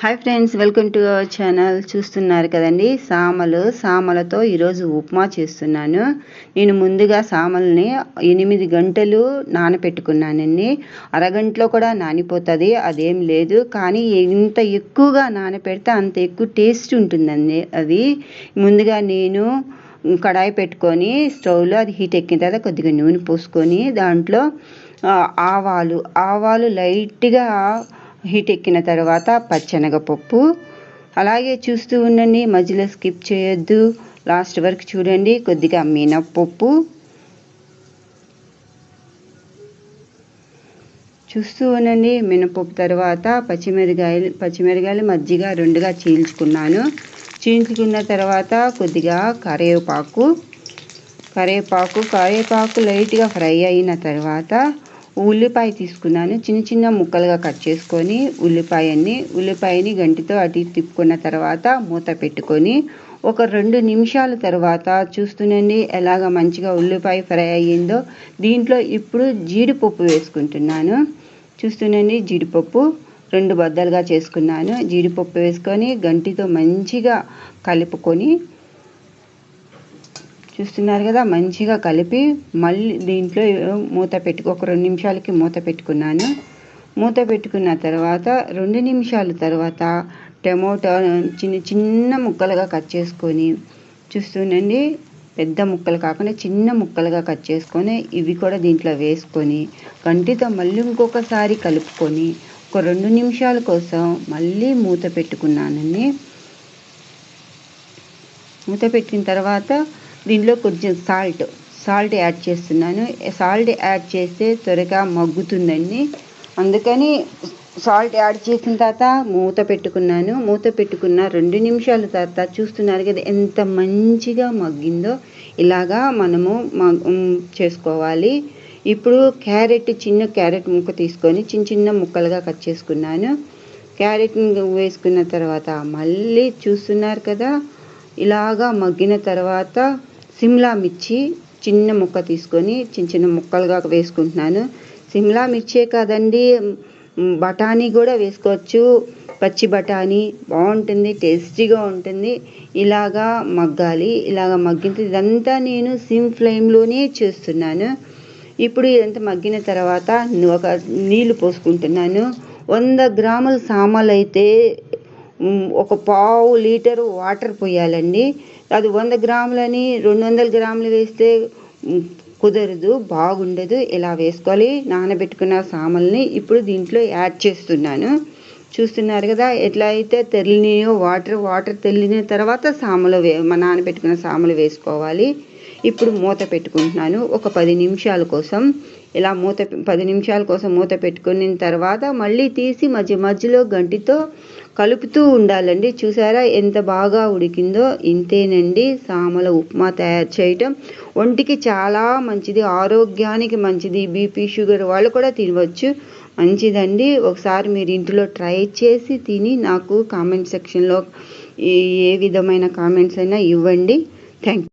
Hi friends welcome to our channel చూస్తున్నారు కదండి సామలు. సామలతో ఈరోజు ఉప్మా చేస్తున్నాను. నేను ముందుగా సామల్ని ఎనిమిది గంటలు నానపెట్టుకున్నానండి. అరగంటలో కూడా నానిపోతుంది అదేం లేదు. కానీ ఎంత ఎక్కువగా నానపెడితే అంత ఎక్కువ టేస్ట్ ఉంటుందండి అది. ముందుగా నేను కడాయి పెట్టుకొని స్టవ్లో అది హీట్ ఎక్కిన తర్వాత కొద్దిగా నూనె పోసుకొని దాంట్లో ఆవాలు. ఆవాలు లైట్గా హీట్ ఎక్కిన తర్వాత పచ్చనగపప్పు. అలాగే చూస్తూ ఉండండి మధ్యలో స్కిప్ చేయొద్దు. లాస్ట్ వరకు చూడండి కొద్దిగా మినప్పప్పు. చూస్తూ ఉండండి మినపప్పు తర్వాత పచ్చిమిరకాయలు పచ్చిమిరకాయలు మజ్జిగ రెండుగా చీల్చుకున్నాను. చీల్చుకున్న తర్వాత కొద్దిగా కరివేపాకు. కరివేపాకు కరివేపాకు లైట్గా ఫ్రై అయిన తర్వాత ఉల్లిపాయ తీసుకున్నాను. చిన్న చిన్న ముక్కలుగా కట్ చేసుకొని ఉల్లిపాయని ఉల్లిపాయని గంటితో అటు ఇటు తిప్పుకున్న తర్వాత మూత పెట్టుకొని ఒక రెండు నిమిషాల తర్వాత చూస్తుండండి ఎలాగ మంచిగా ఉల్లిపాయ ఫ్రై అయ్యిందో. దీంట్లో ఇప్పుడు జీడిపప్పు వేసుకుంటున్నాను. చూస్తుండండి జీడిపప్పు రెండు బద్దలుగా చేసుకున్నాను. జీడిపప్పు వేసుకొని గంటితో మంచిగా కలుపుకొని చూస్తున్నారు కదా మంచిగా కలిపి మళ్ళీ దీంట్లో మూత పెట్టు ఒక రెండు నిమిషాలకి మూత పెట్టుకున్నాను. మూత పెట్టుకున్న తర్వాత రెండు నిమిషాల తర్వాత టమోటా చిన్న చిన్న ముక్కలుగా కట్ చేసుకొని చూస్తుండండి పెద్ద ముక్కలు కాకుండా చిన్న ముక్కలుగా కట్ చేసుకొని ఇవి కూడా దీంట్లో వేసుకొని కంటితో మళ్ళీ ఇంకొకసారి కలుపుకొని ఒక రెండు నిమిషాల కోసం మళ్ళీ మూత పెట్టుకున్నానండి. మూత పెట్టిన తర్వాత దీనిలో కొంచెం సాల్ట్ సాల్ట్ యాడ్ చేస్తున్నాను. సాల్ట్ యాడ్ చేస్తే త్వరగా మగ్గుతుందండి. అందుకని సాల్ట్ యాడ్ చేసిన తర్వాత మూత పెట్టుకున్నాను. మూత పెట్టుకున్న రెండు నిమిషాల తర్వాత చూస్తున్నారు కదా ఎంత మంచిగా మగ్గిందో. ఇలాగా మనము చేసుకోవాలి. ఇప్పుడు క్యారెట్ చిన్న క్యారెట్ ముక్క తీసుకొని చిన్న చిన్న ముక్కలుగా కట్ చేసుకున్నాను. క్యారెట్ వేసుకున్న తర్వాత మళ్ళీ చూస్తున్నారు కదా ఇలాగా మగ్గిన తర్వాత సిమ్లా మిర్చి చిన్న ముక్క తీసుకొని చిన్న చిన్న ముక్కలుగా వేసుకుంటున్నాను. సిమ్లా మిర్చే కాదండి బఠానీ కూడా వేసుకోవచ్చు. పచ్చి బఠానీ బాగుంటుంది టేస్టీగా ఉంటుంది. ఇలాగా మగ్గాలి ఇలాగ మగ్గితే ఇదంతా నేను సిమ్ ఫ్లేమ్లోనే చేస్తున్నాను. ఇప్పుడు ఇదంతా మగ్గిన తర్వాత ఒక నీళ్ళు పోసుకుంటున్నాను. వంద గ్రాముల సామాలు అయితే ఒక పావు లీటరు వాటర్ పోయాలండి. అది వంద గ్రాములని రెండు వందల గ్రాములు వేస్తే కుదరదు బాగుండదు. ఇలా వేసుకోవాలి. నానబెట్టుకున్న సామల్ని ఇప్పుడు దీంట్లో యాడ్ చేస్తున్నాను. చూస్తున్నారు కదా ఎట్లా అయితే తెల్లినాయో వాటర్ వాటర్ తెల్లిన తర్వాత సామలు వే నానబెట్టుకున్న సామలు వేసుకోవాలి. ఇప్పుడు మూత పెట్టుకుంటున్నాను. ఒక పది నిమిషాల కోసం. ఇలా మూత పది నిమిషాల కోసం మూత పెట్టుకున్న తర్వాత మళ్ళీ తీసి మధ్య మధ్యలో గంటితో కలుపుతూ ఉండాలండి. చూసారా ఎంత బాగా ఉడికిందో. ఇంతేనండి. సామల ఉప్మా తయారు చేయటం ఒంటికి చాలా మంచిది. ఆరోగ్యానికి మంచిది. బీపీ షుగర్ వాళ్ళు కూడా తినవచ్చు. మంచిదండి. ఒకసారి మీరు ఇంట్లో ట్రై చేసి తిని నాకు కామెంట్ సెక్షన్లో ఏ విధమైన కామెంట్స్ అయినా ఇవ్వండి. థ్యాంక్